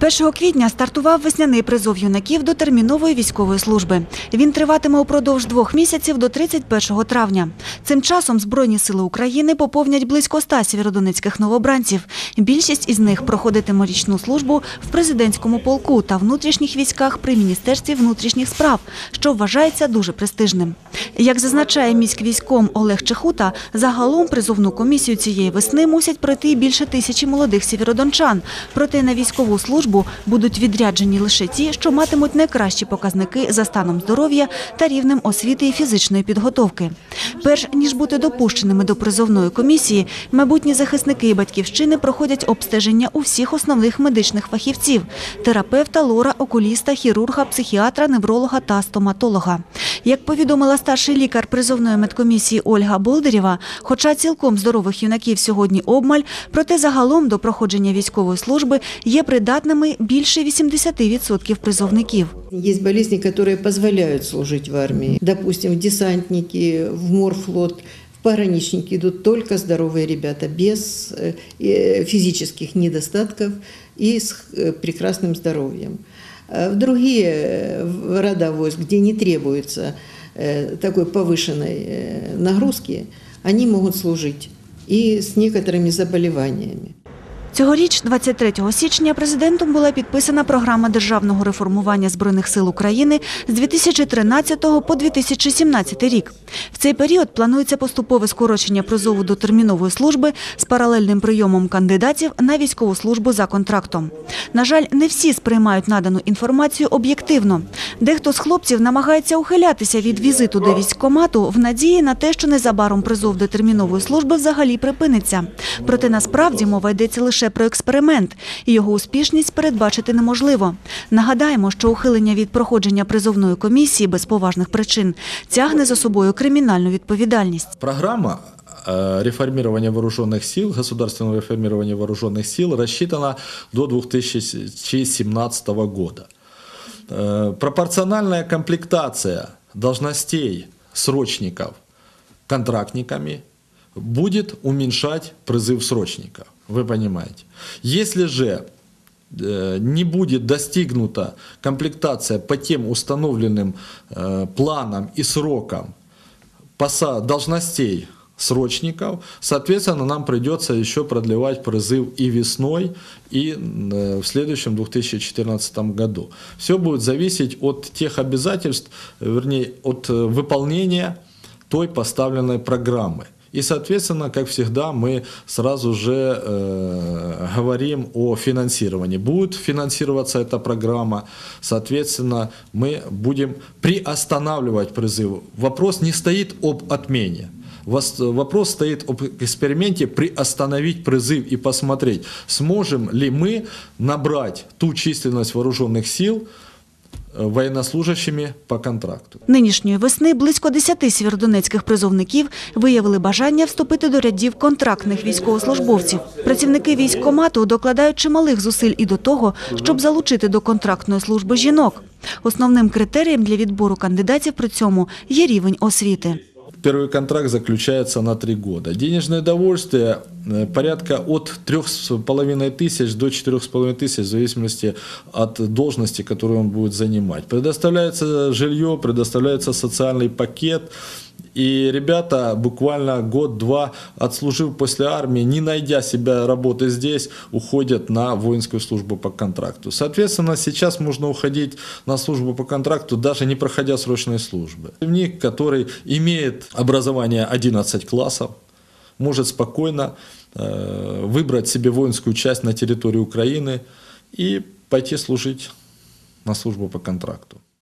1 квітня стартував весняний призов юнаків до термінової військової служби. Він триватиме упродовж двох місяців до 31 травня. Цим часом Збройні сили України поповнять близько 100 сєвєродонецьких новобранців. Більшість із них проходитиме річну службу в президентському полку та внутрішніх військах при Міністерстві внутрішніх справ, що вважається дуже престижним. Як зазначає міськвійськом Олег Чехута, загалом призовну комісію цієї весни мусять пройти більше тисячі молодих сєвєродончан. Проте на військову службу будуть відряджені лише ті, що матимуть найкращі показники за станом здоров'я та рівнем освіти і фізичної підготовки. Перш ніж бути допущеними до призовної комісії, майбутні захисники і батьківщини проходять обстеження у всіх основних медичних фахівців – терапевта, лора, окуліста, хірурга, психіатра, невролога та стоматолога. Як повідомила старший лікар призовної медкомісії Ольга Болдирєва, хоча цілком здорових юнаків сьогодні обмаль, проте загалом до проходження військової служби є придатними більше 80% призовників. Есть болезни, которые позволяют служить в армии. Допустим, в десантники, в морфлот, в пограничники идут только здоровые ребята, без э, э, физических недостатков и с э, прекрасным здоровьем. А В другие э, в рода войск, где не требуется э, такой повышенной э, нагрузки, они могут служить и с некоторыми заболеваниями. Цьогоріч, 23 січня, президентом була підписана програма державного реформування Збройних сил України з 2013 по 2017 рік. В цей період планується поступове скорочення призову до термінової служби з паралельним прийомом кандидатів на військову службу за контрактом. На жаль, не всі сприймають надану інформацію об'єктивно. Дехто з хлопців намагається ухилятися від візиту до військкомату в надії на те, що незабаром призов до термінової служби взагалі припиниться. Проте насправді мова йдеться лише про експеримент, і його успішність передбачити неможливо. Нагадаємо, що ухилення від проходження призовної комісії без поважних причин тягне за собою кримінальну відповідальність. Программа э, реформирования вооруженных сил, государственного реформирования вооруженных сил рассчитана до 2017 года. Э, Пропорциональная комплектация должностей срочников контрактниками будет уменьшать призыв срочников. Вы понимаете. Если же э, не будет достигнута комплектация по тем установленным э, планам и срокам должностей срочников, соответственно, нам придется еще продлевать призыв и весной, и э, в следующем 2014 году. Все будет зависеть от тех обязательств, вернее, от выполнения той поставленной программы. И, соответственно, как всегда, мы сразу же э, говорим о финансировании. Будет финансироваться эта программа, соответственно, мы будем приостанавливать призыв. Вопрос не стоит об отмене. Вопрос стоит об эксперименте приостановить призыв и посмотреть, сможем ли мы набрать ту численность вооруженных сил э, по контракту. Нинішньої весни близько 10 сєвєродонецьких призовників виявили бажання вступити до рядів контрактних військовослужбовців. Працівники військкомату докладають чималих зусиль і до того, щоб залучити до контрактної служби жінок. Основним критерієм для відбору кандидатів при цьому є рівень освіти. Первый контракт заключается на три года. Денежное довольствие э, порядка от 3,5 тысяч до 4,5 тысяч в зависимости от должности, которую он будет занимать. Предоставляется жилье, предоставляется социальный пакет. И ребята буквально год-два, отслужив после армии, не найдя себя работы здесь, уходят на воинскую службу по контракту. Соответственно, сейчас можно уходить на службу по контракту, даже не проходя срочной службы. Призывник, который имеет образование 11 классов, может спокойно э, выбрать себе воинскую часть на территории Украины и пойти служить на службу по контракту.